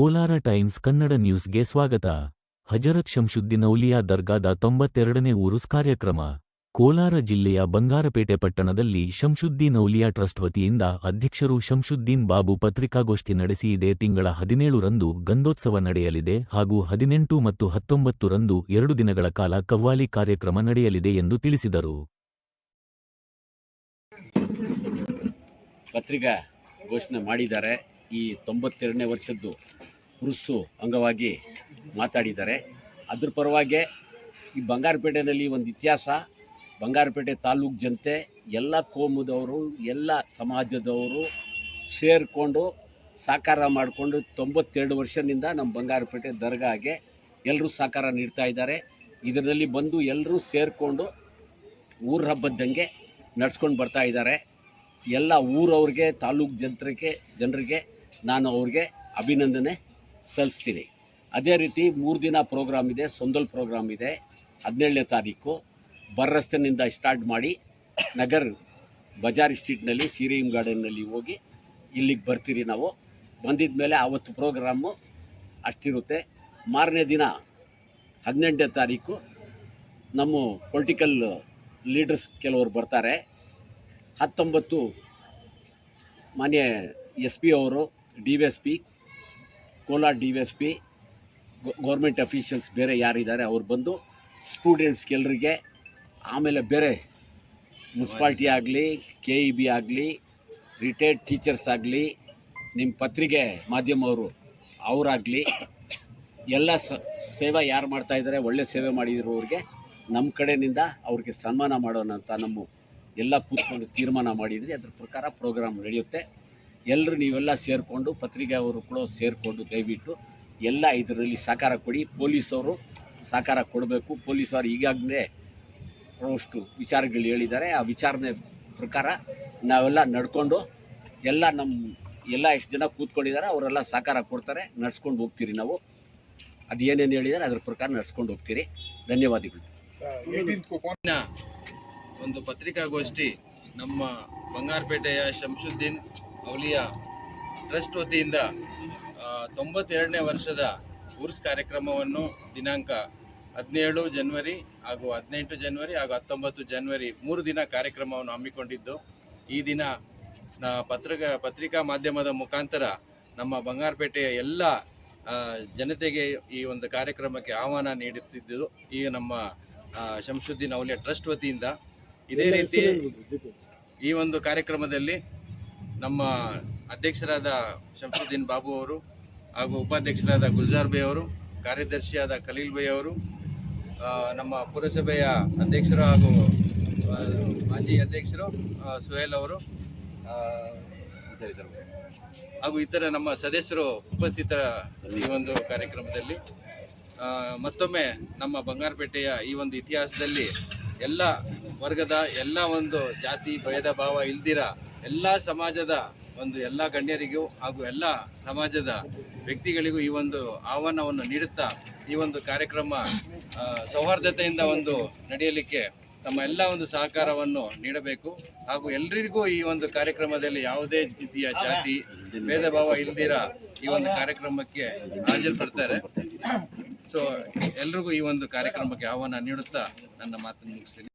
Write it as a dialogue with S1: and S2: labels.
S1: Kolar times Kannada ನ್ಯೂಸ್ಗೆ ಸ್ವಾಗತ. ಹಜರತ್ ಶಂಶುದ್ದೀನ್ ಔಲಿಯಾ ದರ್ಗಾದ ತೊಂಬತ್ತೆರಡನೇ ಉರುಸ್ ಕಾರ್ಯಕ್ರಮ. ಕೋಲಾರ ಜಿಲ್ಲೆಯ ಬಂಗಾರಪೇಟೆ ಪಟ್ಟಣದಲ್ಲಿ ಶಂಶುದ್ದೀನ್ ಔಲಿಯಾ ಟ್ರಸ್ಟ್ ವತಿಯಿಂದ ಅಧ್ಯಕ್ಷರು ಶಂಶುದ್ದೀನ್ ಬಾಬು ಪತ್ರಿಕಾಗೋಷ್ಠಿ ನಡೆಸಿ ಇದೇ ತಿಂಗಳ ಹದಿನೇಳರಂದು ಗಂಧೋತ್ಸವ ನಡೆಯಲಿದೆ ಹಾಗೂ ಹದಿನೆಂಟು ಮತ್ತು ಹತ್ತೊಂಬತ್ತು ರಂದು ಎರಡು ದಿನಗಳ ಕಾಲ ಕವ್ವಾಲಿ ಕಾರ್ಯಕ್ರಮ ನಡೆಯಲಿದೆ ಎಂದು ತಿಳಿಸಿದರು.
S2: ಪತ್ರಿಕಾ ಘೋಷಣೆ ಮಾಡಿದ್ದಾರೆ ಈ ತೊಂಬತ್ತೆರಡನೇ ವರ್ಷದ್ದು. ಉರುಸ್ಸು ಅಂಗವಾಗಿ ಮಾತಾಡಿದ್ದಾರೆ. ಅದ್ರ ಪರವಾಗಿ ಈ ಬಂಗಾರಪೇಟೆಯಲ್ಲಿ ಒಂದು ಇತಿಹಾಸ, ಬಂಗಾರಪೇಟೆ ತಾಲೂಕು ಜನತೆ, ಎಲ್ಲ ಕೋಮುದವರು, ಎಲ್ಲ ಸಮಾಜದವರು ಸೇರಿಕೊಂಡು ಸಹಕಾರ ಮಾಡಿಕೊಂಡು ತೊಂಬತ್ತೆರಡು ವರ್ಷದಿಂದ ನಮ್ಮ ಬಂಗಾರಪೇಟೆ ದರ್ಗಾಗೆ ಎಲ್ಲರೂ ಸಹಕಾರ ನೀಡ್ತಾ ಇದ್ದಾರೆ. ಇದರಲ್ಲಿ ಬಂದು ಎಲ್ಲರೂ ಸೇರಿಕೊಂಡು ಊರ ಹಬ್ಬದ್ದಂಗೆ ನಡ್ಸ್ಕೊಂಡು ಬರ್ತಾ ಇದ್ದಾರೆ. ಎಲ್ಲ ಊರವ್ರಿಗೆ, ತಾಲೂಕು ಜನರಿಗೆ ಜನರಿಗೆ ನಾನು ಅವ್ರಿಗೆ ಅಭಿನಂದನೆ. ಸಲ್ಲಿಸ್ತೀನಿ ಅದೇ ರೀತಿ ಮೂರು ದಿನ ಪ್ರೋಗ್ರಾಮ್ ಇದೆ ಸೊಂದಲ್ ಪ್ರೋಗ್ರಾಮ್ ಇದೆ. ಹದಿನೇಳನೇ ತಾರೀಕು ಬರ್ರಸ್ತನಿಂದ ಸ್ಟಾರ್ಟ್ ಮಾಡಿ ನಗರ್ ಬಜಾರ್ ಸ್ಟ್ರೀಟ್ನಲ್ಲಿ ಸಿರಿಮ್ ಗಾರ್ಡನ್ನಲ್ಲಿ ಹೋಗಿ ಇಲ್ಲಿಗೆ ಬರ್ತೀರಿ ನಾವು. ಬಂದಿದ ಮೇಲೆ ಆವತ್ತು ಪ್ರೋಗ್ರಾಮು ಅಷ್ಟಿರುತ್ತೆ. ಮಾರನೇ ದಿನ ಹದಿನೆಂಟನೇ ತಾರೀಕು ನಮ್ಮ ಪೊಲಿಟಿಕಲ್ ಲೀಡರ್ಸ್ ಕೆಲವರು ಬರ್ತಾರೆ. ಹತ್ತೊಂಬತ್ತು ಮಾನ್ಯ ಎಸ್ ಪಿ ಅವರು, D V S P Kolar D S P government officials ಬೇರೆ ಯಾರಿದ್ದಾರೆ, ಅವ್ರು ಬಂದು ಸ್ಟೂಡೆಂಟ್ಸ್ಗೆಲ್ಲರಿಗೆ ಆಮೇಲೆ ಬೇರೆ ಮುನ್ಸಿಪಾಲ್ಟಿ ಆಗಲಿ ಕೆ ಇ ಬಿ ಆಗಲಿ ರಿಟೈರ್ಡ್ ಟೀಚರ್ಸ್ ಆಗಲಿ ನಿಮ್ಮ ಪತ್ರಿಕೆ ಮಾಧ್ಯಮವರು ಅವರಾಗಲಿ, ಎಲ್ಲ ಸ, ಸೇವೆ ಯಾರು ಮಾಡ್ತಾ ಇದ್ದಾರೆ ಒಳ್ಳೆ ಸೇವೆ ಮಾಡಿದಿರೋರಿಗೆ ನಮ್ಮ ಕಡೆಯಿಂದ ಅವ್ರಿಗೆ ಸನ್ಮಾನ ಮಾಡೋಣ ಅಂತ ನಮ್ಮ ಎಲ್ಲ ಕೂತ್ಕೊಂಡು ತೀರ್ಮಾನ ಮಾಡಿದ್ರಿ ಅದ್ರ ಪ್ರಕಾರ ಪ್ರೋಗ್ರಾಮ್ ನಡೆಯುತ್ತೆ. ಎಲ್ಲರೂ ನೀವೆಲ್ಲ ಸೇರಿಕೊಂಡು, ಪತ್ರಿಕೆ ಅವರು ಕೂಡ ಸೇರಿಕೊಂಡು ದಯವಿಟ್ಟು ಎಲ್ಲ ಇದರಲ್ಲಿ ಸಹಕಾರ ಕೊಡಿ. ಪೊಲೀಸವರು ಸಹಕಾರ ಕೊಡಬೇಕು. ಪೊಲೀಸರು ಈಗಾಗಲೇ ಅಷ್ಟು ವಿಚಾರಗಳು ಹೇಳಿದ್ದಾರೆ. ಆ ವಿಚಾರಣೆ ಪ್ರಕಾರ ನಾವೆಲ್ಲ ನಡ್ಕೊಂಡು ಎಲ್ಲ ನಮ್ಮ ಎಲ್ಲ ಎಷ್ಟು ಜನ ಕೂತ್ಕೊಂಡಿದ್ದಾರೆ ಅವರೆಲ್ಲ ಸಹಕಾರ ಕೊಡ್ತಾರೆ. ನಡ್ಸ್ಕೊಂಡು ಹೋಗ್ತೀರಿ ನಾವು. ಅದು ಏನೇನು ಹೇಳಿದ್ದಾರೆ ಅದ್ರ ಪ್ರಕಾರ ನಡ್ಸ್ಕೊಂಡು ಹೋಗ್ತೀರಿ. ಧನ್ಯವಾದಗಳು.
S3: ಒಂದು ಪತ್ರಿಕಾಗೋಷ್ಠಿ ನಮ್ಮ ಬಂಗಾರಪೇಟೆಯ ಶಂಶುದ್ದೀನ್ ಔಲಿಯಾ ಟ್ರಸ್ಟ್ ವತಿಯಿಂದ ತೊಂಬತ್ತೆರಡನೇ ವರ್ಷದ ಉರ್ಸ್ ಕಾರ್ಯಕ್ರಮವನ್ನು ದಿನಾಂಕ ಹದಿನೇಳು ಜನವರಿ ಹಾಗೂ ಹದಿನೆಂಟು ಜನವರಿ ಹಾಗೂ ಹತ್ತೊಂಬತ್ತು ಜನವರಿ ಮೂರು ದಿನ ಕಾರ್ಯಕ್ರಮವನ್ನು ಹಮ್ಮಿಕೊಂಡಿದ್ದು ಈ ದಿನ ನಾ ಪತ್ರಿಕಾ ಪತ್ರಿಕಾ ಮಾಧ್ಯಮದ ಮುಖಾಂತರ ನಮ್ಮ ಬಂಗಾರಪೇಟೆಯ ಎಲ್ಲ ಜನತೆಗೆ ಈ ಒಂದು ಕಾರ್ಯಕ್ರಮಕ್ಕೆ ಆಹ್ವಾನ ನೀಡುತ್ತಿದ್ದು ಈ ನಮ್ಮ ಶಂಶುದ್ದೀನ್ ಅವಲಿಯ ಟ್ರಸ್ಟ್ ವತಿಯಿಂದ. ಇದೇ ರೀತಿ ಈ ಒಂದು ಕಾರ್ಯಕ್ರಮದಲ್ಲಿ ನಮ್ಮ ಅಧ್ಯಕ್ಷರಾದ ಶಂಶುದ್ದೀನ್ ಬಾಬು ಅವರು ಹಾಗೂ ಉಪಾಧ್ಯಕ್ಷರಾದ ಗುಲ್ಜಾರ್ ಬೈ ಅವರು, ಕಾರ್ಯದರ್ಶಿಯಾದ ಖಲೀಲ್ ಬೈ ಅವರು ನಮ್ಮ ಪುರಸಭೆಯ ಅಧ್ಯಕ್ಷರು ಹಾಗೂ ಮಾಜಿ ಅಧ್ಯಕ್ಷರು ಸುಹೇಲ್ ಅವರು ಹಾಗೂ ಇತರ ನಮ್ಮ ಸದಸ್ಯರು ಉಪಸ್ಥಿತರ ಈ ಒಂದು ಕಾರ್ಯಕ್ರಮದಲ್ಲಿ ಮತ್ತೊಮ್ಮೆ ನಮ್ಮ ಬಂಗಾರಪೇಟೆಯ ಈ ಒಂದು ಇತಿಹಾಸದಲ್ಲಿ ಎಲ್ಲ ವರ್ಗದ ಎಲ್ಲ ಒಂದು ಜಾತಿ, ಭೇದ, ಭಾವ ಇಲ್ದಿರ ಎಲ್ಲ ಸಮಾಜದ ಒಂದು ಎಲ್ಲ ಗಣ್ಯರಿಗೂ ಹಾಗೂ ಎಲ್ಲ ಸಮಾಜದ ವ್ಯಕ್ತಿಗಳಿಗೂ ಈ ಒಂದು ಆಹ್ವಾನವನ್ನು ನೀಡುತ್ತಾ ಈ ಒಂದು ಕಾರ್ಯಕ್ರಮ ಸೌಹಾರ್ದತೆಯಿಂದ ಒಂದು ನಡೆಯಲಿಕ್ಕೆ ತಮ್ಮ ಎಲ್ಲ ಒಂದು ಸಹಕಾರವನ್ನು ನೀಡಬೇಕು. ಹಾಗೂ ಎಲ್ಲರಿಗೂ ಈ ಒಂದು ಕಾರ್ಯಕ್ರಮದಲ್ಲಿ ಯಾವುದೇ ರೀತಿಯ ಜಾತಿ ಭೇದ ಭಾವ ಇಲ್ದಿರ ಈ ಒಂದು ಕಾರ್ಯಕ್ರಮಕ್ಕೆ ಹಾಜರು ಪಡ್ತಾರೆ ಸೊ ಎಲ್ರಿಗೂ ಈ ಒಂದು ಕಾರ್ಯಕ್ರಮಕ್ಕೆ ಆಹ್ವಾನ ನೀಡುತ್ತಾ ನನ್ನ ಮಾತನ್ನು ಮುಗಿಸ್ತೀನಿ.